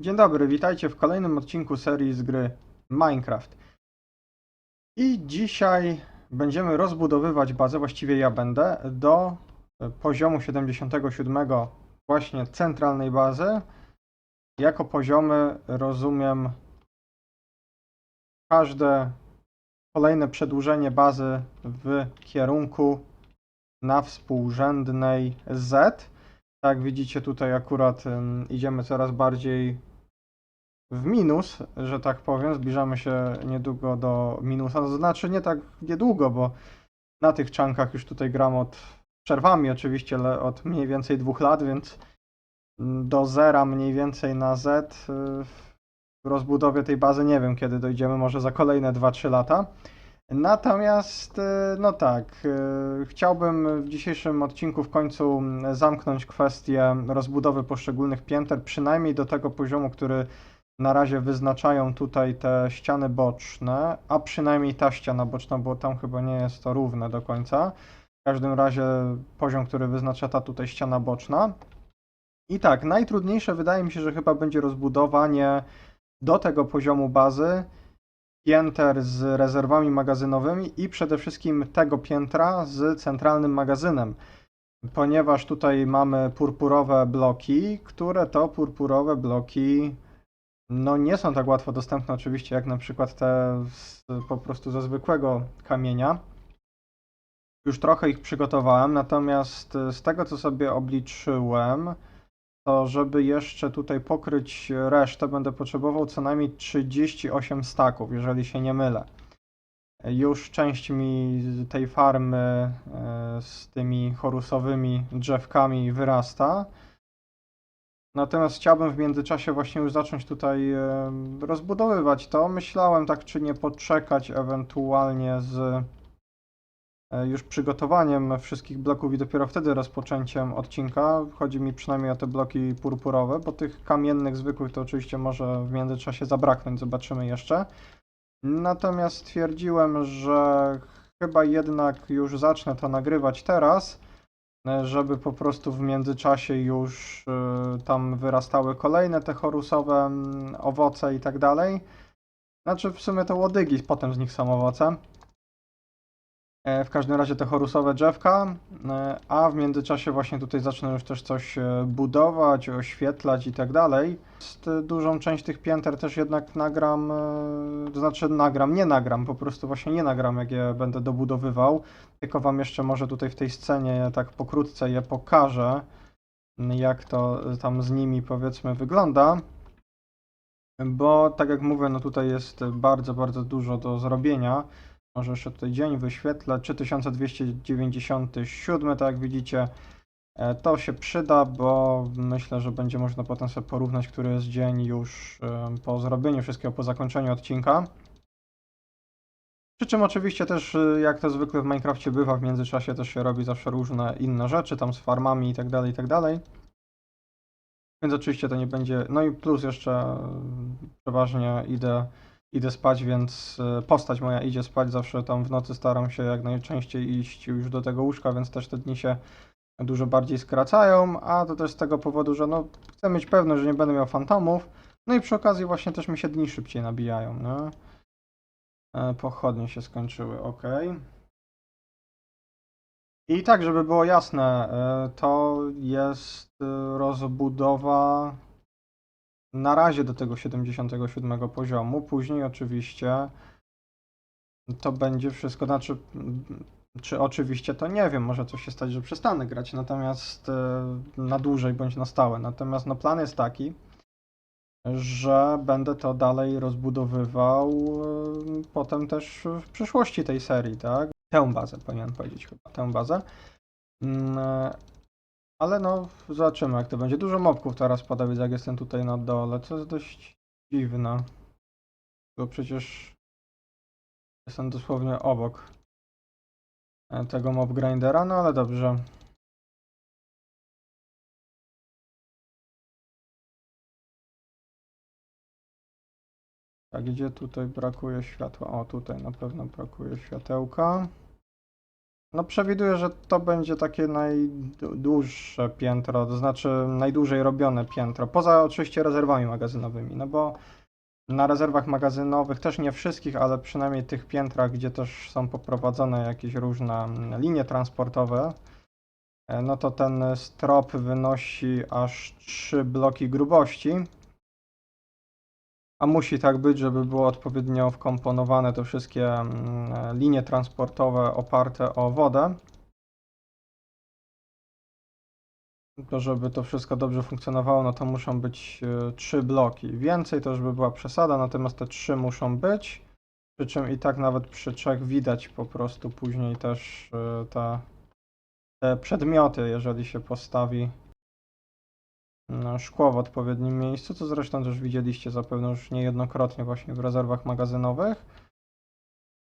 Dzień dobry, witajcie w kolejnym odcinku serii z gry Minecraft. I dzisiaj będziemy rozbudowywać bazę, właściwie ja będę, do poziomu 77 właśnie centralnej bazy. Jako poziomy rozumiem każde kolejne przedłużenie bazy w kierunku na współrzędnej Z. Tak widzicie tutaj akurat idziemy coraz bardziej w minus, że tak powiem. Zbliżamy się niedługo do minusa. To znaczy nie tak niedługo, bo na tych czankach już tutaj gram od przerwami oczywiście, ale od mniej więcej dwóch lat, więc do zera mniej więcej na Z y, w rozbudowie tej bazy nie wiem kiedy dojdziemy, może za kolejne 2-3 lata. Natomiast, y, no tak, y, chciałbym w dzisiejszym odcinku w końcu zamknąć kwestię rozbudowy poszczególnych pięter, przynajmniej do tego poziomu, który na razie wyznaczają tutaj te ściany boczne, a przynajmniej ta ściana boczna, bo tam chyba nie jest to równe do końca. W każdym razie poziom, który wyznacza ta tutaj ściana boczna. I tak, najtrudniejsze wydaje mi się, że chyba będzie rozbudowanie do tego poziomu bazy pięter z rezerwami magazynowymi i przede wszystkim tego piętra z centralnym magazynem, ponieważ tutaj mamy purpurowe bloki, które to purpurowe bloki no nie są tak łatwo dostępne oczywiście jak na przykład te z, po prostu ze zwykłego kamienia. Już trochę ich przygotowałem, natomiast y, z tego co sobie obliczyłem, to żeby jeszcze tutaj pokryć resztę, będę potrzebował co najmniej 38 staków, jeżeli się nie mylę. Już część mi tej farmy e, z tymi chorusowymi drzewkami wyrasta. Natomiast chciałbym w międzyczasie właśnie już zacząć tutaj rozbudowywać to. Myślałem tak, czy nie poczekać ewentualnie z e, już przygotowaniem wszystkich bloków i dopiero wtedy rozpoczęciem odcinka. Chodzi mi przynajmniej o te bloki purpurowe, bo tych kamiennych zwykłych to oczywiście może w międzyczasie zabraknąć, zobaczymy jeszcze. Natomiast stwierdziłem, że chyba jednak już zacznę to nagrywać teraz, żeby po prostu w międzyczasie już e, tam wyrastały kolejne te chorusowe mm, owoce i tak dalej. Znaczy w sumie to łodygi, potem z nich są owoce. E, W każdym razie te chorusowe drzewka, e, a w międzyczasie właśnie tutaj zacznę już też coś e, budować, oświetlać i tak dalej. Dużą część tych pięter też jednak nagram, to znaczy nagram, nie nagram, po prostu właśnie nie nagram jak je będę dobudowywał, tylko wam jeszcze może tutaj w tej scenie tak pokrótce je pokażę, jak to tam z nimi powiedzmy wygląda. Bo tak jak mówię, no tutaj jest bardzo, bardzo dużo do zrobienia. Może jeszcze tutaj dzień wyświetlę. 3297, tak jak widzicie. E, To się przyda, bo myślę, że będzie można potem sobie porównać, który jest dzień już po zrobieniu wszystkiego, po zakończeniu odcinka. Przy czym oczywiście też, e, jak to zwykle w Minecrafcie bywa, w międzyczasie też się robi zawsze różne inne rzeczy, tam z farmami i tak dalej, i tak dalej. Więc oczywiście to nie będzie. No i plus jeszcze e, przeważnie idę, idę spać, więc e, postać moja idzie spać. Zawsze tam w nocy staram się jak najczęściej iść już do tego łóżka, więc też te dni się dużo bardziej skracają. A to też z tego powodu, że no, chcę mieć pewność, że nie będę miał fantomów. No i przy okazji właśnie też mi się dni szybciej nabijają. No. Pochodnie się skończyły, ok. I tak, żeby było jasne, e, to jest rozbudowa na razie do tego 77 poziomu. Później oczywiście to będzie wszystko, znaczy, mm, czy oczywiście to nie wiem, może coś się stać, że przestanę grać, natomiast e, na dłużej bądź na stałe. Natomiast no, plan jest taki, że będę to dalej rozbudowywał e, potem też w przyszłości tej serii, tak? Tę bazę powinienem powiedzieć chyba, tę bazę. Ale no, zobaczymy jak to będzie. Dużo mobków teraz pada, widzę jak jestem tutaj na dole, co jest dość dziwne. Bo przecież jestem dosłownie obok e, tego mob grindera, no ale dobrze. Tak, gdzie tutaj brakuje światła? O, tutaj na pewno brakuje światełka. No przewiduję, że to będzie takie najdłuższe piętro, to znaczy najdłużej robione piętro, poza oczywiście rezerwami magazynowymi, no bo na rezerwach magazynowych, też nie wszystkich, ale przynajmniej tych piętrach, gdzie też są poprowadzone jakieś różne linie transportowe, e, no to ten strop wynosi aż 3 bloki grubości. A musi tak być, żeby było odpowiednio wkomponowane te wszystkie mm, linie transportowe oparte o wodę. To żeby to wszystko dobrze funkcjonowało, no to muszą być e, trzy bloki. Więcej to już by była przesada, natomiast te trzy muszą być. Przy czym i tak nawet przy trzech widać po prostu później też e, te, te przedmioty, jeżeli się postawi szkło w odpowiednim miejscu, co zresztą też widzieliście zapewne już niejednokrotnie właśnie w rezerwach magazynowych.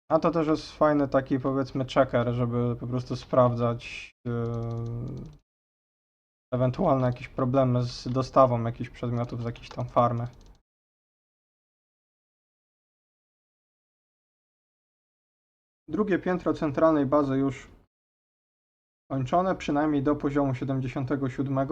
A to też jest fajny taki powiedzmy checker, żeby po prostu sprawdzać yy, ewentualne jakieś problemy z dostawą jakichś przedmiotów z jakiejś tam farmy. Drugie piętro centralnej bazy już kończone, przynajmniej do poziomu 77.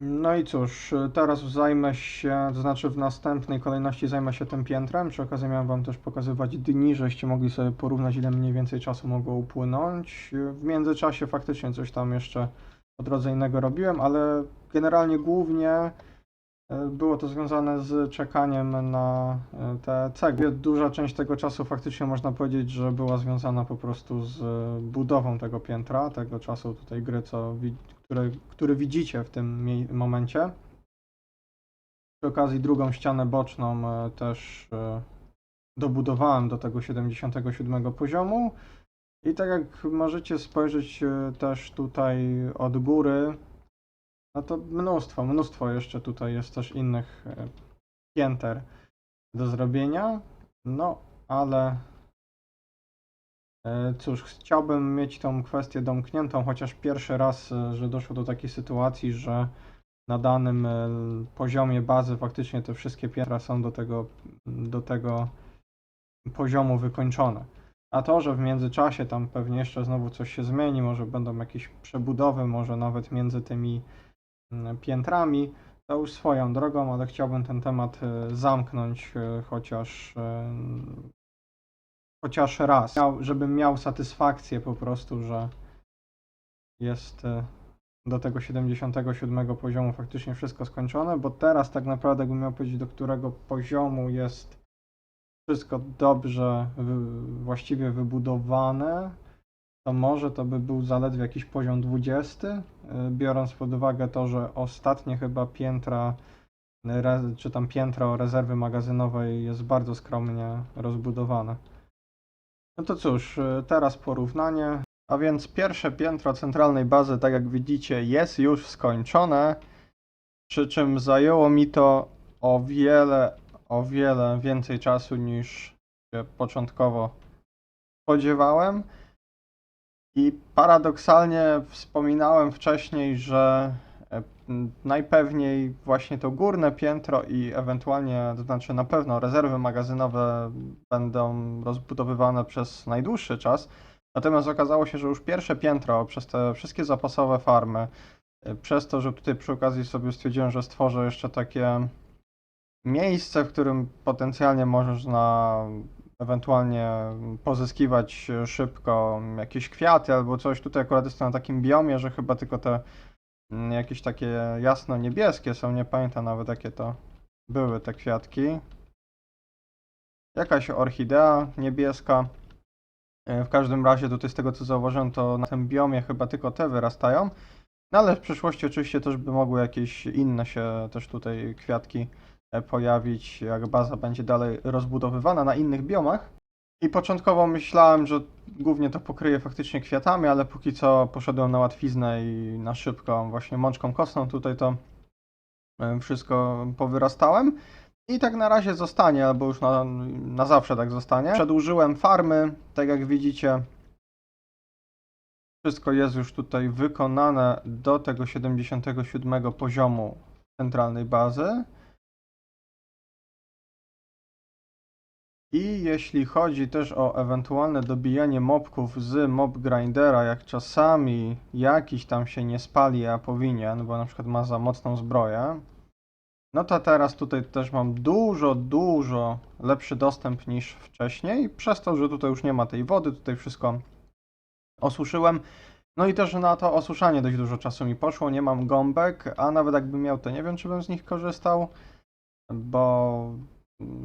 No i cóż, teraz zajmę się, to znaczy w następnej kolejności zajmę się tym piętrem. Przy okazji miałem Wam też pokazywać dni, żeście mogli sobie porównać, ile mniej więcej czasu mogło upłynąć. W międzyczasie faktycznie coś tam jeszcze po drodze innego robiłem, ale generalnie głównie było to związane z czekaniem na e, te cegły. Duża część tego czasu faktycznie można powiedzieć, że była związana po prostu z budową tego piętra, tego czasu tutaj gry, co, który, który widzicie w tym momencie. Przy okazji drugą ścianę boczną e, też e, dobudowałem do tego 77 poziomu. I tak jak możecie spojrzeć e, też tutaj od góry, no to mnóstwo, mnóstwo jeszcze tutaj jest też innych e, pięter do zrobienia. No, ale e, cóż, chciałbym mieć tą kwestię domkniętą, chociaż pierwszy raz, e, że doszło do takiej sytuacji, że na danym poziomie bazy faktycznie te wszystkie piętra są do tego, do tego poziomu wykończone. A to, że w międzyczasie tam pewnie jeszcze znowu coś się zmieni, może będą jakieś przebudowy, może nawet między tymi piętrami, to już swoją drogą, ale chciałbym ten temat e, zamknąć e, chociaż e, chociaż raz, żebym miał satysfakcję po prostu, że jest do tego 77 poziomu faktycznie wszystko skończone, bo teraz tak naprawdę jakbym miał powiedzieć, do którego poziomu jest wszystko dobrze, właściwie wybudowane, to może to by był zaledwie jakiś poziom 20, y, biorąc pod uwagę to, że ostatnie chyba piętra, y, czy tam piętro rezerwy magazynowej jest bardzo skromnie rozbudowane. No to cóż, y, teraz porównanie. A więc pierwsze piętro centralnej bazy, tak jak widzicie, jest już skończone, przy czym zajęło mi to o wiele, o wiele więcej czasu niż się początkowo spodziewałem. I paradoksalnie wspominałem wcześniej, że e, najpewniej właśnie to górne piętro i ewentualnie, to znaczy na pewno rezerwy magazynowe będą rozbudowywane przez najdłuższy czas. Natomiast okazało się, że już pierwsze piętro przez te wszystkie zapasowe farmy, e, przez to, że tutaj przy okazji sobie stwierdziłem, że stworzę jeszcze takie miejsce, w którym potencjalnie można ewentualnie pozyskiwać szybko jakieś kwiaty albo coś. Tutaj akurat jestem na takim biomie, że chyba tylko te mm, jakieś takie jasno-niebieskie są, nie pamiętam nawet jakie to były te kwiatki. Jakaś orchidea niebieska. E, W każdym razie tutaj z tego co zauważyłem, to na tym biomie chyba tylko te wyrastają. No ale w przyszłości oczywiście też by mogły jakieś inne się też tutaj kwiatki e, pojawić, jak baza będzie dalej rozbudowywana na innych biomach. I początkowo myślałem, że głównie to pokryję faktycznie kwiatami, ale póki co poszedłem na łatwiznę i na szybko właśnie mączką kostną tutaj to wszystko powyrastałem. I tak na razie zostanie, albo już na, na zawsze tak zostanie. Przedłużyłem farmy, tak jak widzicie. Wszystko jest już tutaj wykonane do tego 77 poziomu centralnej bazy. I jeśli chodzi też o ewentualne dobijanie mobków z mob grindera, jak czasami jakiś tam się nie spali, a powinien, bo na przykład ma za mocną zbroję, no to teraz tutaj też mam dużo, dużo lepszy dostęp niż wcześniej, przez to, że tutaj już nie ma tej wody, tutaj wszystko osuszyłem. No i też na to osuszanie dość dużo czasu mi poszło, nie mam gąbek, a nawet jakbym miał, to nie wiem, czy bym z nich korzystał, bo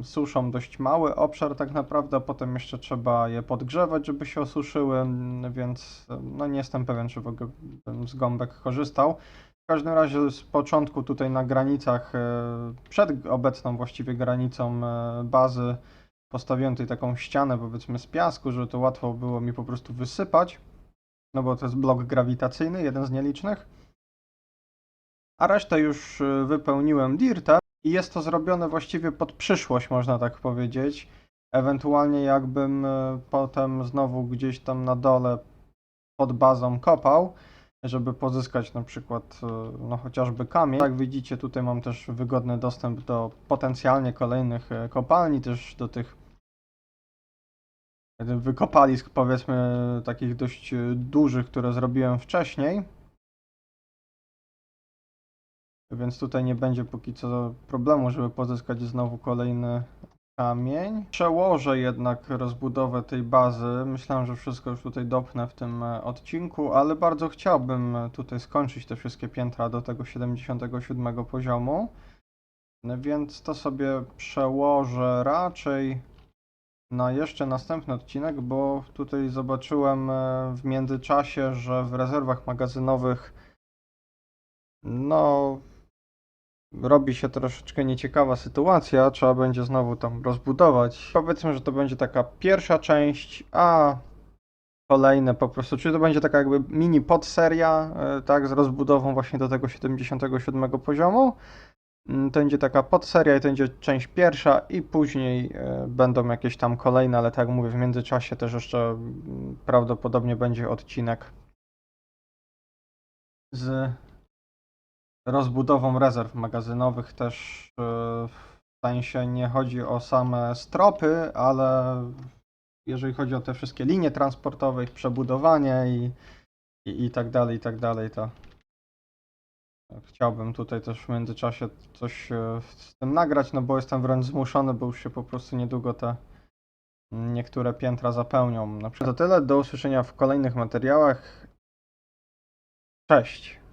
suszą dość mały obszar tak naprawdę, potem jeszcze trzeba je podgrzewać, żeby się osuszyły, więc no nie jestem pewien, czy w ogóle bym z gąbek korzystał. W każdym razie z początku tutaj na granicach, e, przed obecną właściwie granicą e, bazy, postawiłem tutaj taką ścianę powiedzmy z piasku, żeby to łatwo było mi po prostu wysypać, no bo to jest blok grawitacyjny, jeden z nielicznych. A resztę już e, wypełniłem dirtem i jest to zrobione właściwie pod przyszłość, można tak powiedzieć. Ewentualnie jakbym e, potem znowu gdzieś tam na dole pod bazą kopał, żeby pozyskać na przykład e, no chociażby kamień. Jak widzicie tutaj mam też wygodny dostęp do potencjalnie kolejnych e, kopalni, też do tych wykopalisk powiedzmy takich dość dużych, które zrobiłem wcześniej. Więc tutaj nie będzie póki co problemu, żeby pozyskać znowu kolejny kamień. Przełożę jednak rozbudowę tej bazy. Myślałem, że wszystko już tutaj dopnę w tym e, odcinku, ale bardzo chciałbym tutaj skończyć te wszystkie piętra do tego 77 poziomu. No Więc to sobie przełożę raczej na jeszcze następny odcinek, bo tutaj zobaczyłem e, w międzyczasie, że w rezerwach magazynowych no robi się troszeczkę nieciekawa sytuacja, trzeba będzie znowu tam rozbudować. Powiedzmy, że to będzie taka pierwsza część, a kolejne po prostu, czyli to będzie taka jakby mini podseria, e, tak, z rozbudową właśnie do tego 77 poziomu. Mm, To będzie taka podseria i to będzie część pierwsza i później e, będą jakieś tam kolejne, ale tak jak mówię, w międzyczasie też jeszcze mm, prawdopodobnie będzie odcinek z rozbudową rezerw magazynowych też e, w sensie nie chodzi o same stropy, ale jeżeli chodzi o te wszystkie linie transportowe, ich przebudowanie i, i, i tak dalej, i tak dalej, to chciałbym tutaj też w międzyczasie coś e, z tym nagrać, no bo jestem wręcz zmuszony, bo już się po prostu niedługo te niektóre piętra zapełnią. Na przykład to tyle, do usłyszenia w kolejnych materiałach. Cześć!